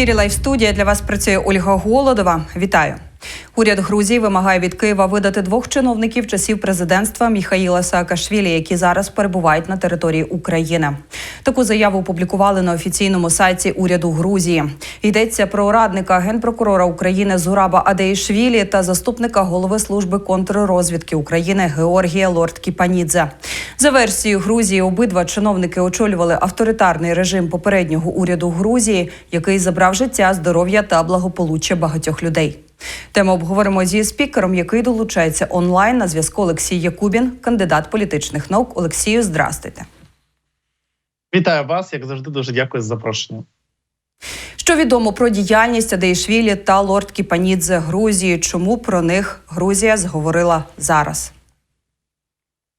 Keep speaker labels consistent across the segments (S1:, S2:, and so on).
S1: ефірі Лайв студія для вас працює Ольга Голодова. Вітаю. Уряд Грузії вимагає від Києва видати двох чиновників часів президентства Міхаїла Саакашвілі, які зараз перебувають на території України. Таку заяву опублікували на офіційному сайті уряду Грузії. Йдеться про радника генпрокурора України Зураба Адеїшвілі та заступника голови служби контррозвідки України Георгія Лорд Кіпанідзе. За версією Грузії, обидва чиновники очолювали авторитарний режим попереднього уряду Грузії, який забрав життя, здоров'я та благополуччя багатьох людей. Тему обговоримо зі спікером, який долучається онлайн на зв'язку Олексій Якубін, кандидат політичних наук. Олексію, здрастуйте.
S2: Вітаю вас, як завжди, дуже дякую за запрошення.
S1: Що відомо про діяльність Адеїшвілі та лорд Кіпанідзе Грузії? Чому про них Грузія зговорила зараз?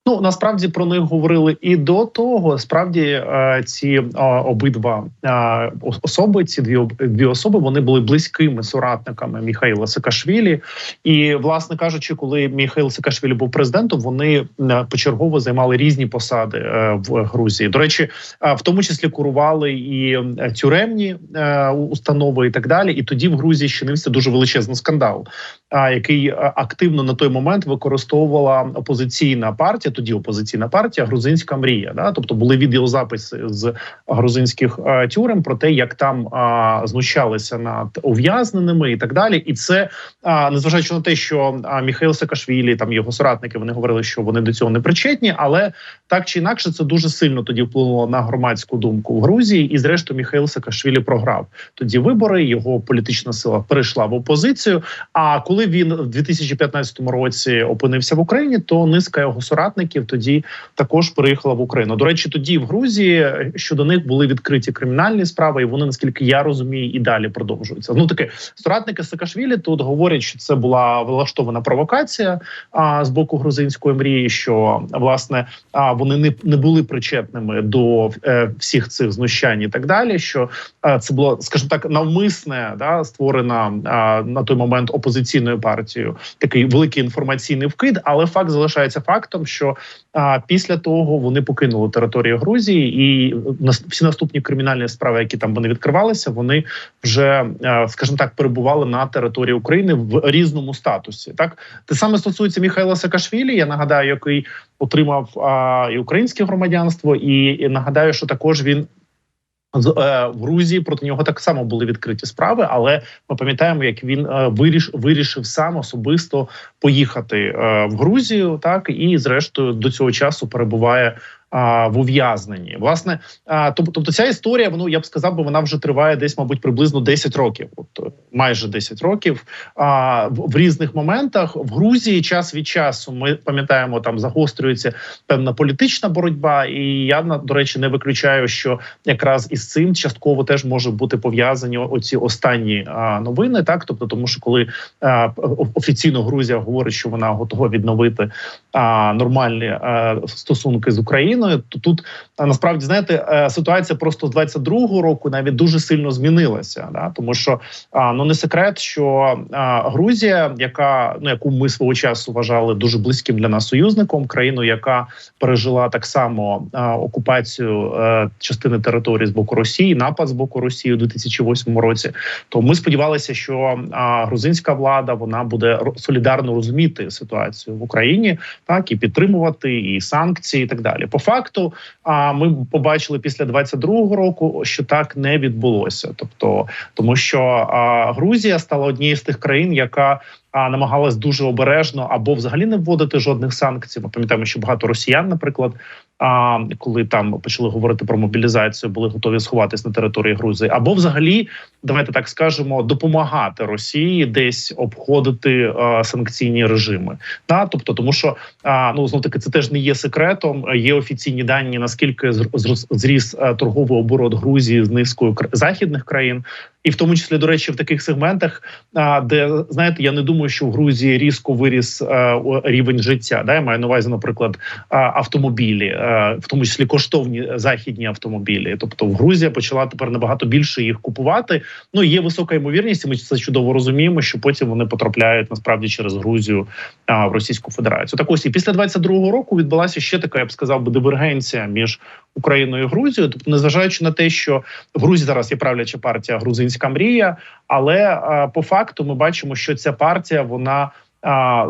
S2: Ну насправді про них говорили і до того. Справді е, ці е, обидва е, особи, ці дві дві особи, вони були близькими соратниками Міхаїла Саакашвілі. І, власне кажучи, коли Міхаїл Саакашвілі був президентом, вони почергово займали різні посади в Грузії. До речі, в тому числі курували і тюремні установи, і так далі. І тоді в Грузії щинився дуже величезний скандал, який активно на той момент використовувала опозиційна партія тоді опозиційна партія Грузинська мрія. Да? Тобто були відеозаписи з грузинських а, тюрем про те, як там а, знущалися над ув'язненими і так далі. І це а, незважаючи на те, що а, Міхаїл Саакашвілі, там його соратники, вони говорили, що вони до цього не причетні, але так чи інакше це дуже сильно тоді вплинуло на громадську думку в Грузії. І, зрештою, Міхаїл Саакашвілі програв тоді вибори. Його політична сила перейшла в опозицію. А коли він в 2015 році опинився в Україні, то низка його соратників соратників тоді також приїхала в Україну. До речі, тоді в Грузії щодо них були відкриті кримінальні справи, і вони, наскільки я розумію, і далі продовжуються. Ну таке соратники Саакашвілі тут говорять, що це була влаштована провокація а, з боку грузинської мрії, що власне а, вони не не були причетними до е, всіх цих знущань і так далі. Що е, це було, скажімо так, навмисне да створена а, на той момент опозиційною партією такий великий інформаційний вкид, але факт залишається фактом, що а після того вони покинули територію Грузії, і всі наступні кримінальні справи, які там вони відкривалися, вони вже скажімо так перебували на території України в різному статусі. Так те саме стосується Міхайла Саакашвілі, Я нагадаю, який отримав а, і українське громадянство, і, і нагадаю, що також він Е, в Грузії проти нього так само були відкриті справи, але ми пам'ятаємо, як він е, виріш, вирішив сам особисто поїхати е, в Грузію, так і зрештою до цього часу перебуває в ув'язненні. Власне, тобто ця історія, воно я б сказав, бо вона вже триває десь, мабуть, приблизно 10 років, от майже 10 років. А в різних моментах в Грузії час від часу ми пам'ятаємо, там загострюється певна політична боротьба, і я до речі не виключаю, що якраз із цим частково теж може бути пов'язані оці останні новини. Так, тобто, тому що коли офіційно Грузія говорить, що вона готова відновити нормальні стосунки з Україною. Україною, то тут насправді знаєте е, ситуація просто з 22-го року навіть дуже сильно змінилася. Да? Тому що ну не секрет, що Грузія, яка ну яку ми свого часу вважали дуже близьким для нас союзником, країну, яка пережила так само окупацію е, частини території з боку Росії, напад з боку Росії у 2008 році, то ми сподівалися, що грузинська влада вона буде солідарно розуміти ситуацію в Україні, так і підтримувати і санкції, і так далі. По факту, а ми побачили після 22-го року, що так не відбулося. Тобто, тому що а, Грузія стала однією з тих країн, яка а намагалась дуже обережно або взагалі не вводити жодних санкцій. Ми пам'ятаємо, що багато росіян, наприклад, а коли там почали говорити про мобілізацію, були готові сховатись на території Грузії, або взагалі, давайте так скажемо, допомагати Росії десь обходити а, санкційні режими. Та тобто, тому що а, ну знов таки це теж не є секретом. Є офіційні дані наскільки зріс торговий оборот Грузії з низкою західних країн, і в тому числі до речі, в таких сегментах, де знаєте, я не думаю, що в Грузії різко виріс рівень життя. Да, я маю на увазі, наприклад, автомобілі, в тому числі коштовні західні автомобілі. Тобто, в Грузія почала тепер набагато більше їх купувати. Ну є висока ймовірність. і Ми це чудово розуміємо, що потім вони потрапляють насправді через Грузію в Російську Федерацію. Так ось і після 22-го року відбулася ще така, я б сказав би, дивергенція між Україною і Грузією. Тобто, незважаючи на те, що в Грузії зараз є правляча партія Грузинська мрія, але е, по факту ми бачимо, що ця партія вона.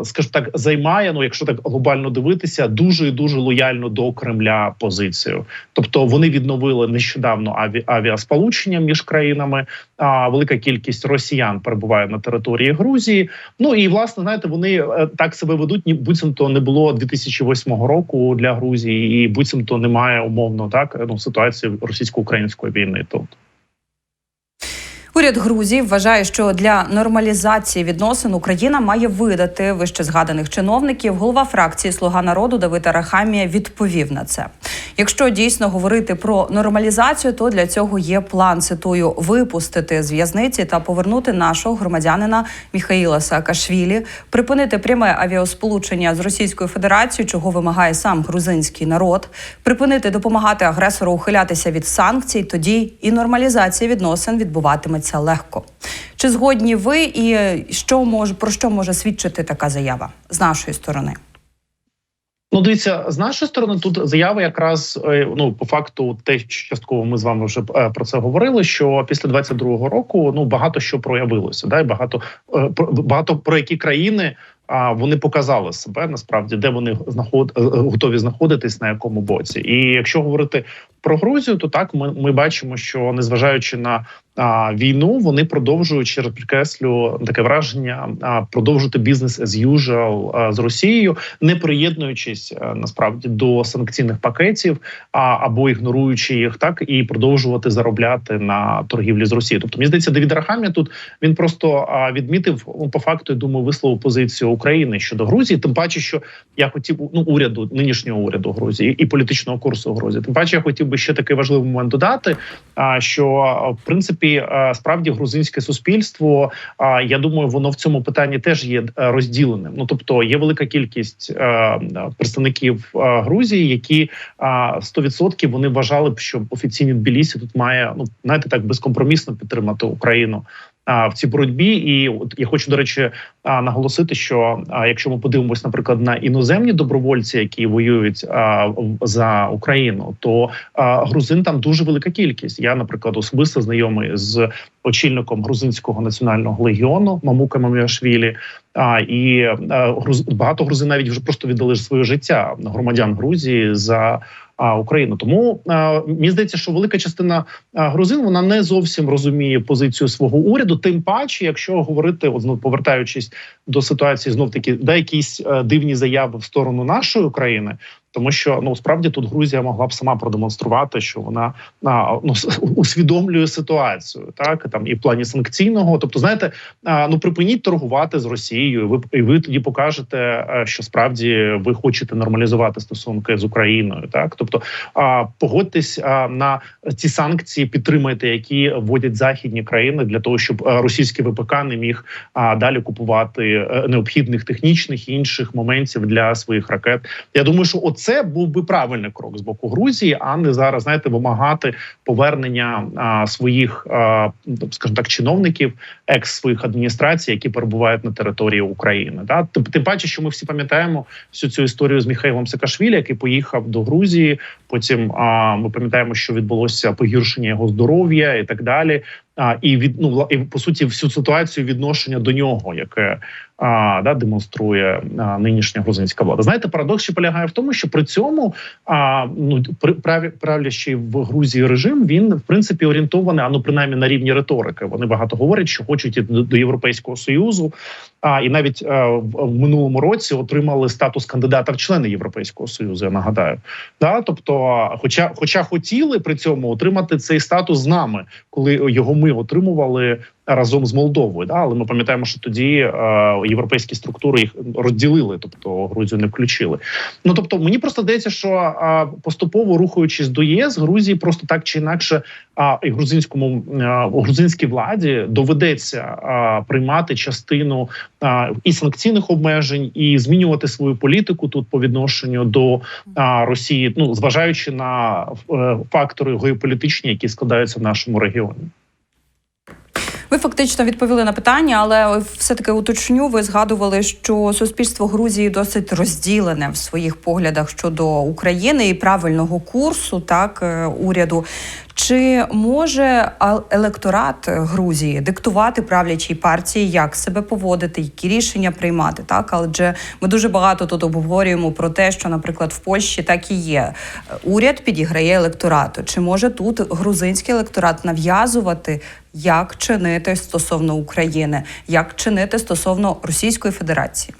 S2: Скажімо так, займає, ну якщо так глобально дивитися, дуже і дуже лояльно до Кремля позицію. Тобто вони відновили нещодавно аві, авіасполучення між країнами. А велика кількість росіян перебуває на території Грузії. Ну і власне знаєте, вони е, так себе ведуть, ні буцімто не було 2008 року для Грузії, і буцімто немає умовно так ну ситуації російсько-української війни. Тут
S1: Уряд Грузії вважає, що для нормалізації відносин Україна має видати вище згаданих чиновників. Голова фракції Слуга народу Давид Арахамія відповів на це. Якщо дійсно говорити про нормалізацію, то для цього є план. Цитую випустити з в'язниці та повернути нашого громадянина Міхаїла Саакашвілі, припинити пряме авіасполучення з Російською Федерацією, чого вимагає сам грузинський народ, припинити допомагати агресору ухилятися від санкцій. Тоді і нормалізація відносин відбуватиметься легко. Чи згодні ви і що може про що може свідчити така заява з нашої сторони?
S2: Ну, дивіться, з нашої сторони тут заява якраз е, ну по факту, те, частково ми з вами вже е, про це говорили. Що після 22-го року ну багато що проявилося, да і багато е, багато про які країни. А вони показали себе насправді, де вони знаход е, готові знаходитись на якому боці. І якщо говорити про Грузію, то так ми, ми бачимо, що незважаючи на а, війну, вони продовжують ще раз підкреслю таке враження а, продовжувати бізнес as usual а, з Росією, не приєднуючись а, насправді до санкційних пакетів, а або ігноруючи їх, так і продовжувати заробляти на торгівлі з Росією. Тобто, мені здається, Давід Рахамія тут він просто а, відмітив ну, по факту, я думаю, висловив позицію України щодо Грузії. Тим паче, що я хотів ну уряду нинішнього уряду Грузії і політичного курсу Грузії. Тим паче, я хотів би ще такий важливий момент додати. А що в принципі справді грузинське суспільство, я думаю, воно в цьому питанні теж є е, розділеним. Ну тобто є велика кількість е, представників е, Грузії, які а, 100% вони вважали б, що офіційні Тбілісі тут має ну знаєте, так безкомпромісно підтримати Україну. В цій боротьбі, і от я хочу до речі наголосити, що якщо ми подивимось, наприклад, на іноземні добровольці, які воюють за Україну, то грузин там дуже велика кількість. Я, наприклад, особисто знайомий з очільником грузинського національного легіону Мамука Маміашвілі. А і груз багато грузин навіть вже просто віддали своє життя громадян Грузії за Україну. Тому а, мені здається, що велика частина а, грузин вона не зовсім розуміє позицію свого уряду. Тим паче, якщо говорити, от знов повертаючись до ситуації, знов таки да якісь е, дивні заяви в сторону нашої України. Тому що ну справді тут Грузія могла б сама продемонструвати, що вона а, ну усвідомлює ситуацію, так там і в плані санкційного. Тобто, знаєте, ну припиніть торгувати з Росією. Ви і ви тоді покажете, е, що справді ви хочете нормалізувати стосунки з Україною. Так, тобто, погодьтесь на ці санкції, підтримайте, які вводять західні країни для того, щоб е, російський ВПК не міг далі купувати е, необхідних технічних і інших моментів для своїх ракет. Я думаю, що оце був би правильний крок з боку Грузії, а не зараз знаєте вимагати повернення а, своїх, а, скажімо так, чиновників екс своїх адміністрацій, які перебувають на території України. Да? Тим, тим паче, що ми всі пам'ятаємо всю цю історію з Міхаїлом Саакашвілі, який поїхав до Грузії. Потім а, ми пам'ятаємо, що відбулося погіршення його здоров'я і так далі. А, і від ну і по суті всю ситуацію відношення до нього, яке а, да, демонструє а, нинішня грузинська влада. Знаєте, парадокс ще полягає в тому, що при цьому а, ну при праві- правлящий в Грузії режим він в принципі орієнтований, а ну принаймні на рівні риторики. Вони багато говорять, що хочуть іти до Європейського союзу. А і навіть е, в, минулому році отримали статус кандидата в члени Європейського союзу. Я нагадаю, да, тобто, хоча, хоча хотіли при цьому отримати цей статус з нами, коли його ми отримували разом з Молдовою. Да, але ми пам'ятаємо, що тоді е, європейські структури їх розділили, тобто Грузію не включили. Ну тобто, мені просто здається, що е, поступово рухаючись до ЄС, Грузії просто так чи інакше, а і грузинському е, грузинській владі доведеться е, приймати частину а, і санкційних обмежень, і змінювати свою політику тут по відношенню до а, Росії, ну зважаючи на е, фактори геополітичні, які складаються в нашому регіоні.
S1: Ви фактично відповіли на питання, але все таки уточню. Ви згадували, що суспільство Грузії досить розділене в своїх поглядах щодо України і правильного курсу, так е, уряду. Чи може електорат Грузії диктувати правлячій партії, як себе поводити, які рішення приймати? Так, адже ми дуже багато тут обговорюємо про те, що, наприклад, в Польщі так і є. Уряд підіграє електорату. Чи може тут грузинський електорат нав'язувати, як чинити стосовно України, як чинити стосовно Російської Федерації?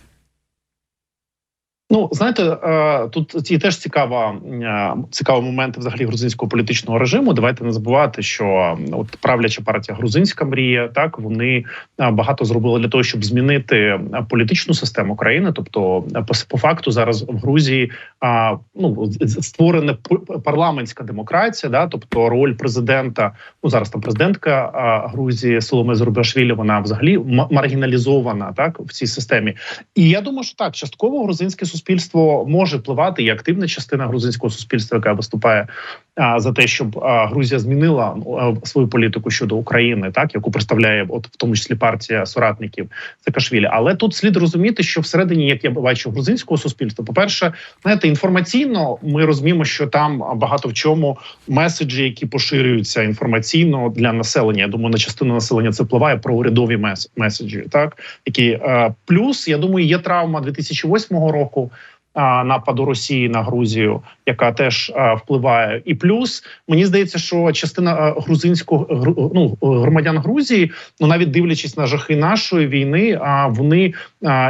S2: Ну знаєте, е, тут є теж цікава е, цікаві моменти взагалі грузинського політичного режиму. Давайте не забувати, що от правляча партія Грузинська мрія, так вони е, багато зробили для того, щоб змінити політичну систему країни. Тобто, по, факту зараз в Грузії ну створена парламентська демократія, да, тобто роль президента. Ну зараз там президентка Грузії Соломе Зурбашвілі, вона взагалі маргіналізована так в цій системі. І я думаю, що так частково грузинське суспільство може впливати, і активна частина грузинського суспільства, яка виступає а, за те, щоб а, Грузія змінила а, свою політику щодо України, так яку представляє, от в тому числі партія соратників Саакашвілі. Але тут слід розуміти, що всередині, як я бачу, грузинського суспільства, по перше, знаєте, інформаційно ми розуміємо, що там багато в чому меседжі, які поширюються інформаційно для населення. Я думаю, на частину населення це впливає про урядові мес- меседжі, так які плюс, я думаю, є травма 2008 року. Нападу Росії на Грузію, яка теж впливає, і плюс мені здається, що частина грузинського гру- ну, громадян Грузії, ну навіть дивлячись на жахи нашої війни, а вони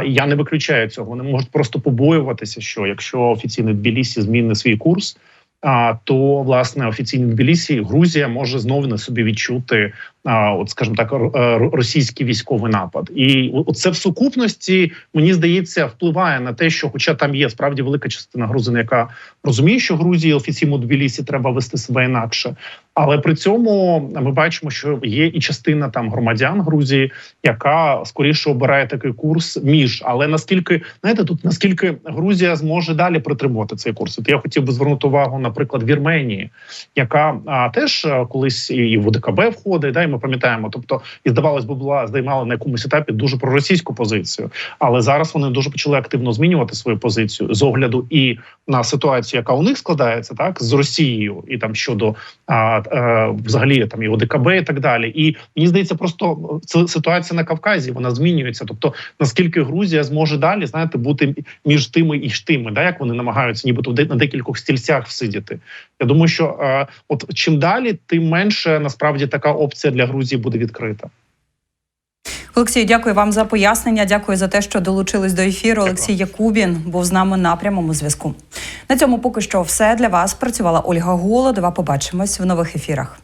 S2: я не виключаю цього. Вони можуть просто побоюватися, що якщо офіційний Тбілісі зміни свій курс, а, то власне офіційний Тбілісі Грузія може знову на собі відчути, от скажімо так, р- російський військовий напад, і це в сукупності мені здається впливає на те, що, хоча там є справді велика частина грузин, яка розуміє, що Грузії офіційно Тбілісі треба вести себе інакше. Але при цьому ми бачимо, що є і частина там громадян Грузії, яка скоріше обирає такий курс між. Але наскільки знаєте, тут наскільки Грузія зможе далі притримувати цей курс? От я хотів би звернути увагу, наприклад, Вірменії, яка а, теж колись і в ОДКБ входить, да, і ми пам'ятаємо. Тобто, і здавалось би, була займала на якомусь етапі дуже проросійську позицію, але зараз вони дуже почали активно змінювати свою позицію з огляду і на ситуацію, яка у них складається, так з Росією, і там щодо а, е, взагалі там і ОДКБ і так далі. І мені здається, просто це ситуація на Кавказі вона змінюється. Тобто, наскільки Грузія зможе далі знаєте бути між тими і ж тими, да як вони намагаються, нібито на декількох стільцях всидіти. Я думаю, що е, от чим далі, тим менше насправді така опція для Грузії буде відкрита.
S1: Олексій, дякую вам за пояснення. Дякую за те, що долучились до ефіру. Олексій Якубін був з нами на прямому зв'язку. На цьому поки що все для вас. Працювала Ольга Голодова. Побачимось в нових ефірах.